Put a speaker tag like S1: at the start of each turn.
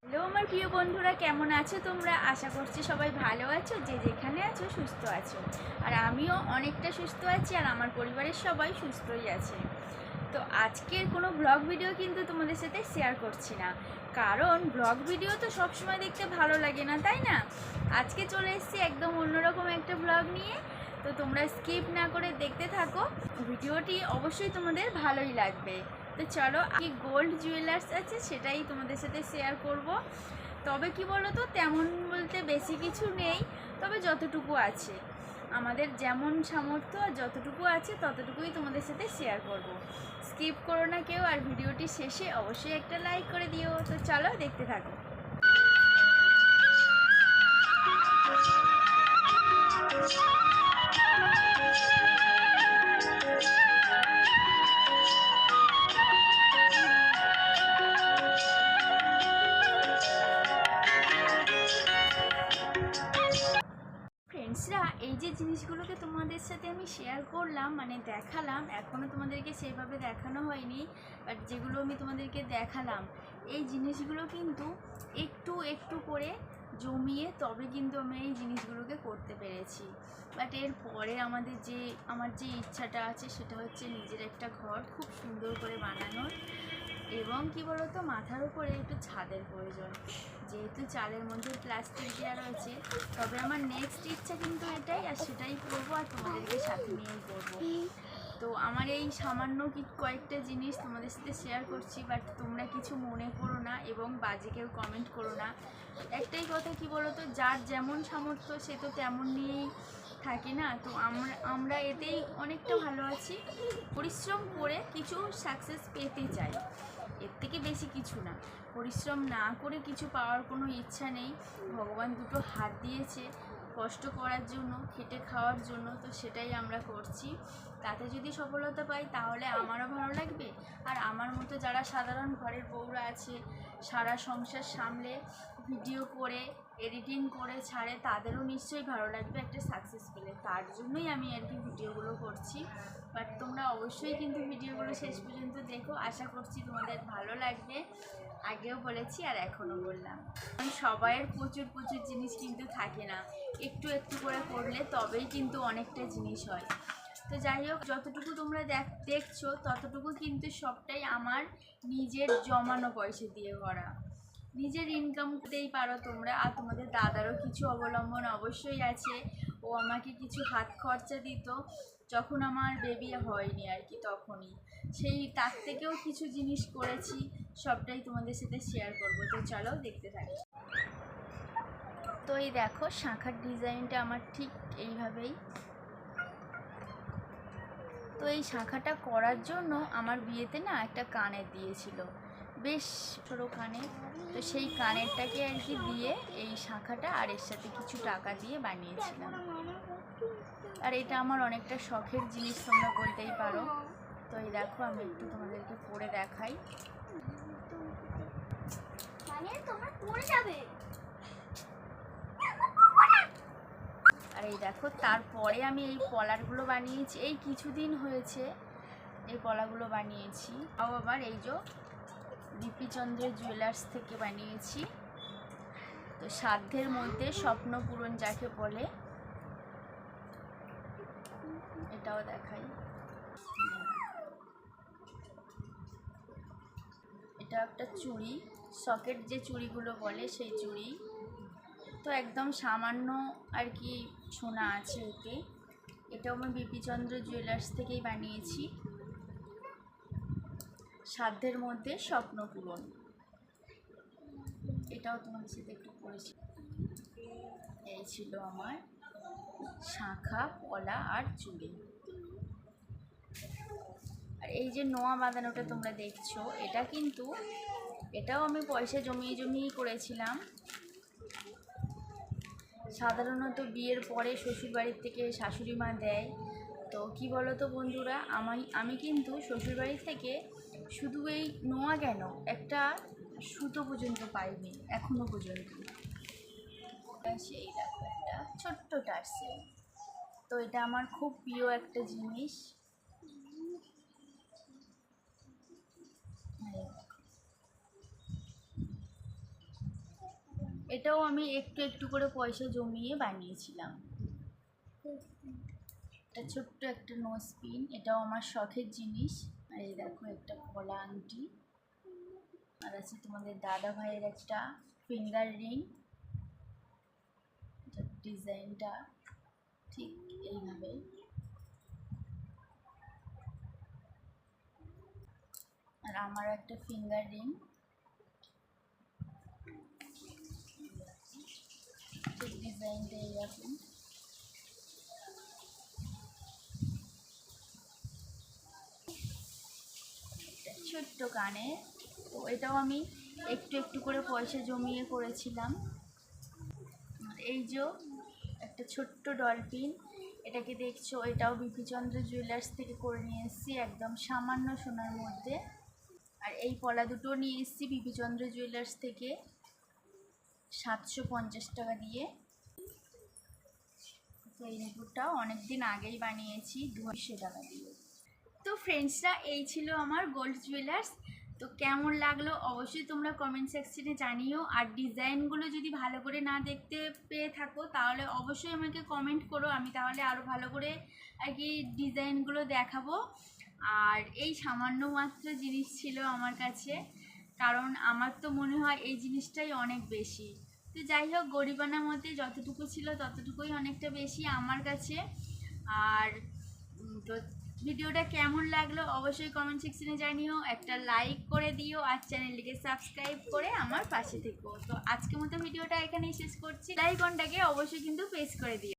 S1: Hello আমার প্রিয় বন্ধুরা, কেমন আছো তোমরা? আশা করছি সবাই ভালো আছো, যে যেখানে আছো, সুস্থ আছো। আর আমিও অনেকটা সুস্থ আছি, আর আমার পরিবারের সবাই সুস্থই আছে। তো আজকের কোনো ব্লগ ভিডিও কিন্তু তোমাদের সাথে শেয়ার করছি না। কারণ ব্লগ ভিডিও তো সবসময় দেখতে ভালো লাগে না, তাই না? আজকে চলে এসেছি একদম অন্যরকম একটা ব্লগ নিয়ে। তো তোমরা স্কিপ না করে দেখতে থাকো। ভিডিওটি অবশ্যই তোমাদের ভালোই লাগবে। তো চলো কি গোল্ড জুয়েলার্স আছে, সেটাই তোমাদের সাথে শেয়ার করব। তবে কি বলো তো তেমন বলতে বেশি কিছু নেই, তবে যতটুকু আছে। আমাদের যেমন সামর্থ্য আর যতটুকু আছে, ততটুকুই তোমাদের সাথে শেয়ার করব। স্কিপ করো না কেউ, আর ভিডিওটি শেষে অবশ্যই একটা লাইক করে দিও। তো চলো, দেখতে থাকো। যে জিনিসগুলোকে তোমাদের সাথে আমি শেয়ার করলাম মানে দেখালাম এখনও তোমাদেরকে সেভাবে দেখানো হয়নি বাট যেগুলো আমি তোমাদেরকে দেখালাম, এই জিনিসগুলো কিন্তু একটু একটু করে জমিয়ে তবে কিন্তু আমি এই জিনিসগুলোকে করতে পেরেছি। বাট এর পরে আমাদের যে, আমার যে ইচ্ছাটা আছে সেটা হচ্ছে নিজের একটা ঘর খুব সুন্দর করে বানানোর। এবং কি বলতো, মাথার উপরে একটু ছাদের প্রয়োজন। যেহেতু চালের মধ্যে প্লাস্টিক দেওয়া রয়েছে, তবে আমার নেক্সট ইচ্ছা কিন্তু এটাই, আর সেটাই করব আর তোমাদেরকে সাথে নিয়েই করব। তো আমার এই সামান্য কয়েকটা জিনিস তোমাদের সাথে শেয়ার করছি বাট তোমরা কিছু মনে করো না এবং বাজে কেউ কমেন্ট করো না। একটাই কথা কি বলো তো যার যেমন সামর্থ্য সে তো তেমন নিয়েই থাকে না, তো আমরা আমরা এতেই অনেকটা ভালো আছি। পরিশ্রম করে কিছু সাকসেস পেতে চাই। এর থেকে বেশি কিছু না। পরিশ্রম না করে কিছু পাওয়ার কোনো ইচ্ছা নেই। ভগবান দুটো হাত দিয়েছে কষ্ট করার জন্য, খেটে খাওয়ার জন্য, তো সেটাই আমরা করছি। তাতে যদি সফলতা পাই, তাহলে আমারও ভালো লাগবে। আর আমার মতো যারা সাধারণ ঘরের বউরা আছে, সারা সংসার সামলে ভিডিও করে এডিটিং করে ছাড়ে, তাদেরও নিশ্চয়ই ভালো লাগবে একটা সাকসেস পেলে। তার জন্যই আমি আর কি ভিডিওগুলো করছি। বাট তোমরা অবশ্যই কিন্তু ভিডিওগুলো শেষ পর্যন্ত দেখো। আশা করছি তোমাদের ভালো লাগবে। আগেও বলেছি আর এখনও বললাম। সবাইয়ের প্রচুর প্রচুর জিনিস কিন্তু থাকে না। একটু একটু করে করলে তবেই কিন্তু অনেকটা জিনিস হয়। তো যাই হোক, যতটুকু তোমরা দেখ, দেখছ, ততটুকু কিন্তু সবটাই আমার নিজের জমানো পয়সা দিয়ে করা। নিজের ইনকাম করতেই পারো তোমরা, আর তোমাদের দাদারও কিছু অবলম্বন অবশ্যই আছে। ও আমাকে কিছু হাত খরচা দিত, যখন আমার বেবি হয়নি আর কি তখনই। সেই তার থেকেও কিছু জিনিস করেছি, সবটাই তোমাদের সাথে শেয়ার করব। তো চলো দেখতে থাকি। তো এই দেখো, শাঁখার ডিজাইনটা আমার ঠিক এইভাবেই। তো এই শাঁখাটা করার জন্য আমার বিয়েতে না একটা কানের দিয়েছিল। বেশ ছোটো কানের তো সেই কানেরটাকে আর কি দিয়ে এই শাঁখাটা আর এর সাথে কিছু টাকা দিয়ে বানিয়েছিলাম। আর এটা আমার অনেকটা শখের জিনিস তোমরা বলতেই পারো। তো এই দেখো আমি একটু তোমাদেরকে পরে দেখাই।
S2: মানে
S1: আর এই দেখো তারপরে আমি এই পলারগুলো বানিয়েছি। এই কিছুদিন হয়েছে এই পলাগুলো বানিয়েছি। তাও আবার এই যে বিপিচন্দ্রের জুয়েলার্স থেকে বানিয়েছি। তো সাধ্যের মধ্যে স্বপ্ন পূরণ যাকে বলে, এটাও দেখাই। এটা একটা চুড়ি সকেট যে চুড়িগুলো বলে সেই চুড়ি। তো একদম সামান্য আর কি সোনা আছে এতে এটাও আমি বিপিচন্দ্র জুয়েলার্স থেকেই বানিয়েছি। সাধ্যের মধ্যে স্বপ্ন পূরণ। এটাও তোমাদের সাথে একটু পড়েছি। এই ছিল আমার শাঁখা, পলা আর চুড়ি। আর এই যে নোয়া বাঁধানোটা তোমরা দেখছ, এটা কিন্তু এটাও আমি পয়সা জমিয়ে জমিয়েই করেছিলাম। সাধারণত বিয়ের পরে শ্বশুরবাড়ির থেকে শাশুড়ি মা দেয় তো কি বলো তো বন্ধুরা, আমি আমি কিন্তু শ্বশুরবাড়ি থেকে শুধু এই নোয়া কেন একটা সুতো পর্যন্ত পাইনি, এখনও পর্যন্ত। সেই দেখো একটা ছোট্ট টার্সেল তো এটা আমার খুব প্রিয় একটা জিনিস। এটাও আমি একটু একটু করে পয়সা জমিয়ে বানিয়েছিলাম। এটা ছোট্ট একটা নোজ পিন এটাও আমার শখের জিনিস। এই দেখো একটা গলা আংটি। আর আছে তোমাদের দাদা ভাইয়ের একটা ফিঙ্গার রিং ডিজাইনটা ঠিক এইভাবে। আর আমার একটা ফিঙ্গার রিং ঠিক ডিজাইনটা এইরকম। ছোট্ট কানে তো এটাও আমি একটু একটু করে পয়সা জমিয়ে করেছিলাম। এই যে একটা ছোট্ট ডলফিন, এটাকে দেখছ? এটাও বিপিচন্দ্র জুয়েলার্স থেকে করে নিয়ে এসেছি একদম সামান্য সোনার মধ্যে। আর এই পলা দুটো নিয়ে এসেছি বিপিচন্দ্র জুয়েলার্স থেকে সাতশো পঞ্চাশ টাকা দিয়ে। তো এই নুপুরটাও অনেক দিন আগেই বানিয়েছি, দুশো টাকা দিয়ে। তো ফ্রেন্ডসরা এই ছিল আমার গোল্ড জুয়েলার্স তো কেমন লাগল অবশ্যই তোমরা কমেন্ট সেকশনে জানিও। আর ডিজাইনগুলো যদি ভালো করে না দেখতে পেয়ে থাকো, তাহলে অবশ্যই আমাকে কমেন্ট করো। আমি তাহলে আরও ভালো করে আর কি ডিজাইনগুলো দেখাবো। আর এই সামান্য মাত্র জিনিস ছিল আমার কাছে। কারণ আমার তো মনে হয় এই জিনিসটাই অনেক বেশি। তো যাই হোক, গরিবানার মধ্যে যতটুকু ছিল ততটুকুই অনেকটা বেশি আমার কাছে। আর তো ভিডিওটা কেমন লাগল অবশ্যই কমেন্ট সেকশনে জানিও, একটা লাইক করে দিও আর চ্যানেলটিকে সাবস্ক্রাইব করে আমার পাশে থেকো। তো আজকের মতো ভিডিওটা এখানেই শেষ করছি। লাইকনটাকে অবশ্যই কিন্তু পেস করে দিও।